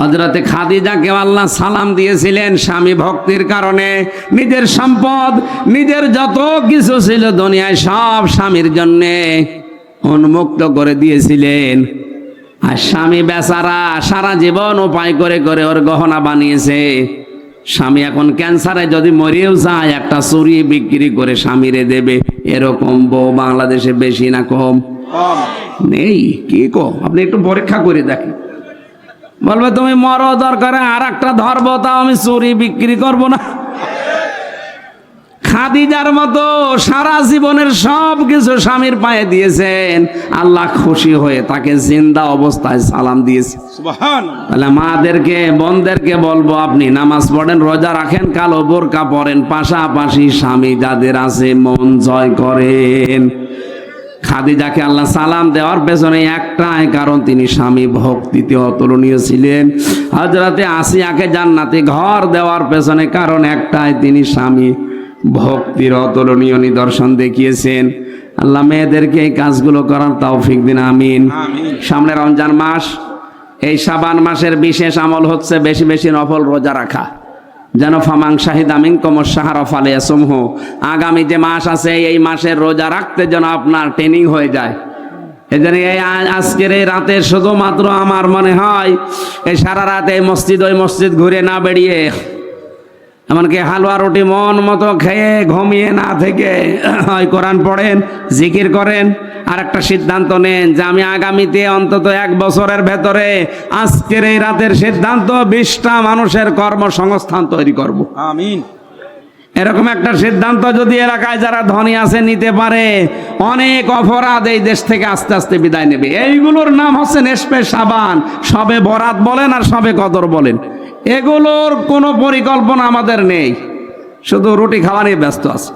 হজরতে খাদিজাকে আল্লাহ সালাম দিয়েছিলেন স্বামী ভক্তির কারণে। নিজের সম্পদ নিজের যত কিছু ছিল দুনিয়ায় সব স্বামীর জন্যে উন্মুক্ত করে দিয়েছিলেন। আর স্বামী বেচারা সারা জীবন উপায় করে করে ওর গহনা বানিয়েছে। স্বামী এখন ক্যান্সারে যদি মরেও যায় একটা চুরি বিক্রি করে স্বামীরে দেবে। এরকম বউ বাংলাদেশে বেশি না কম। নেই কি কম? আপনি একটু পরীক্ষা করে দেখেন। বলবে তুমি মরো দরকারে আর একটা ধরবো তাও আমি চুরি বিক্রি করব না। খাদিজার মতো সারা জীবনের সব কিছু স্বামীর পায়ে দিয়েছেন। আল্লাহ খুশি হয়ে তাকে জিন্দা অবস্থায় সালাম দিয়েছে। তাহলে মাদেরকে বোনদেরকে বলব আপনি নামাজ পড়েন রোজা রাখেন কালো বোরকা পরেন পাশাপাশি স্বামী যাদের আছে মন জয় করেন। খাদিজাকে আল্লাহ সালাম দেওয়ার পেছনে একটাই কারণ তিনি স্বামী ভক্তিতে অতুলনীয় ছিলেন। হজরতে আসিয়াকে জান্নাতে ঘর দেওয়ার পেছনে কারণ একটাই তিনি স্বামী ভক্তির অতুলনীয় নিদর্শন দেখিয়েছেন। আল্লাহ মেয়েদেরকে এই কাজগুলো করার তৌফিক দিন আমিন। সামনে রমজান মাস এই সাবান মাসের বিশেষ আমল হচ্ছে বেশি বেশি নফল রোজা রাখা। যেন ফামাং শাহিদ আমিন কমর সাহারা ফালে সমূহ আগামী যে মাস আছে, এই মাসের রোজা রাখতে যেন আপনার ট্রেনিং হয়ে যায়। এই জন্য এই আজকের এই রাতে শুধুমাত্র আমার মনে হয়, এই সারা রাত এই মসজিদ, ওই মসজিদ ঘুরে না বেরিয়ে এমনকি হালুয়া রুটি মন মতো খেয়ে ঘুমিয়ে না থেকে হয় কোরআন পড়েন জিকির করেন। আর একটা সিদ্ধান্ত নেন যে আমি আগামীতে অন্তত এক বছরের ভেতরে আজকের এই রাতের সিদ্ধান্ত বিশটা মানুষের কর্মসংস্থান তৈরি করব। আমিন। এরকম একটা সিদ্ধান্ত যদি এলাকায় যারা ধনী আছে নিতে পারে অনেক অপরাধ এই দেশ থেকে আস্তে আস্তে বিদায় নেবে। এইগুলোর নাম হচ্ছে নেশপে সাবান। সবে বরাত বলেন আর সবে কদর বলেন। এগুলোর কোনো পরিকল্পনা আমাদের নেই। শুধু রুটি খাওয়া নিয়ে ব্যস্ত আছে।